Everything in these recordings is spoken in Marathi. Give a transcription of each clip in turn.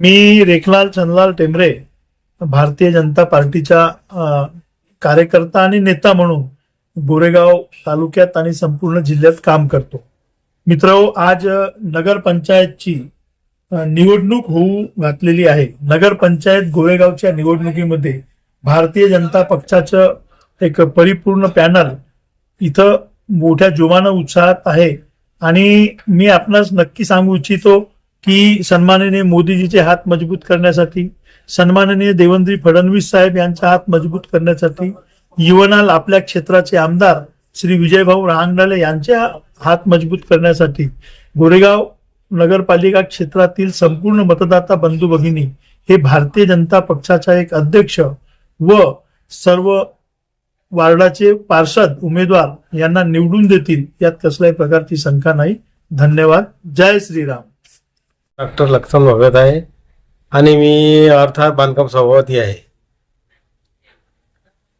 मी रेखलाल चंदलाल टेंबरे भारतीय जनता पार्टीचा कार्यकर्ता आणि नेता म्हणून गोरेगाव तालुक्यात आणि संपूर्ण जिल्ह्यात काम करतो. मित्र आज नगरपंचायतची निवडणूक होऊ घातलेली आहे. नगरपंचायत गोरेगावच्या निवडणुकीमध्ये भारतीय जनता पक्षाचं एक परिपूर्ण पॅनल इथं मोठ्या जोमानं उत्साहात आहे. आणि मी आपणास नक्की सांगू इच्छितो की सन्माननीय मोदीजीचे हात मजबूत करण्यासाठी सन्माननीय देवेंद्र फडणवीस साहेब यांचा हात मजबूत करण्यासाठी युवनाल आपल्या क्षेत्राचे आमदार श्री विजयभाऊ रहांगडाले यांच्या हात मजबूत करण्यासाठी गोरेगाव नगरपालिका क्षेत्रातील संपूर्ण मतदाता बंधू भगिनी हे भारतीय जनता पक्षाचा एक अध्यक्ष व सर्व वार्डाचे पार्षद उमेदवार यांना निवडून देतील यात कसल्याही प्रकारची शंका नाही. धन्यवाद. जय श्रीराम. डॉक्टर लक्ष्मण भगत आहे आणि मी अर्थात बांधकाम सभापती आहे.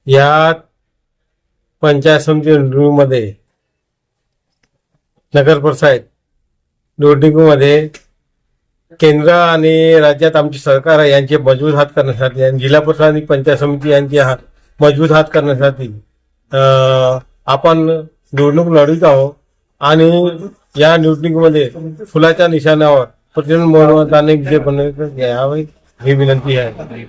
या पंचायत समिती निवडणुकीमध्ये नगर परिषद निवडणुकीमध्ये केंद्र आणि राज्यात आमचे सरकार आहे यांचे मजबूत हात करण्यासाठी आणि जिल्हा परिषद आणि पंचायत समिती यांचे हात मजबूत हात करण्यासाठी आपण निवडणूक लढवित आहोत आणि या निवडणुकीमध्ये फुलाच्या निशाण्यावर प्रचंड बहुमताने विजय बनवण्यात यावे ही विनंती आहे.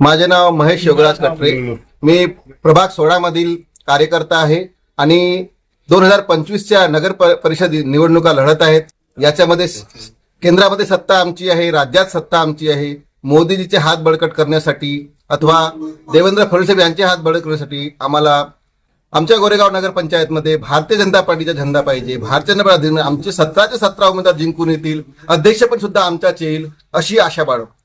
माझे नाव महेश योगराज कटरे. मी प्रभाग सोळा मधील कार्यकर्ता आहे आणि दोन हजार पंचवीसच्या नगर परिषद निवडणुका लढत आहेत. याच्यामध्ये केंद्रामध्ये सत्ता आमची आहे राज्यात सत्ता आमची आहे. मोदीजीचे हात बळकट करण्यासाठी अथवा देवेंद्र फडणवीस यांचे हात बळकट करण्यासाठी आम्हाला आमच्या गोरेगाव नगर पंचायतमध्ये भारतीय जनता पार्टीचा झेंडा पाहिजे. भारतीय जनता पार्टी आमचे सतराचे सतरा उमेदवार जिंकून येतील. अध्यक्ष पण सुद्धा आमच्याच येईल अशी आशा बाळगतो.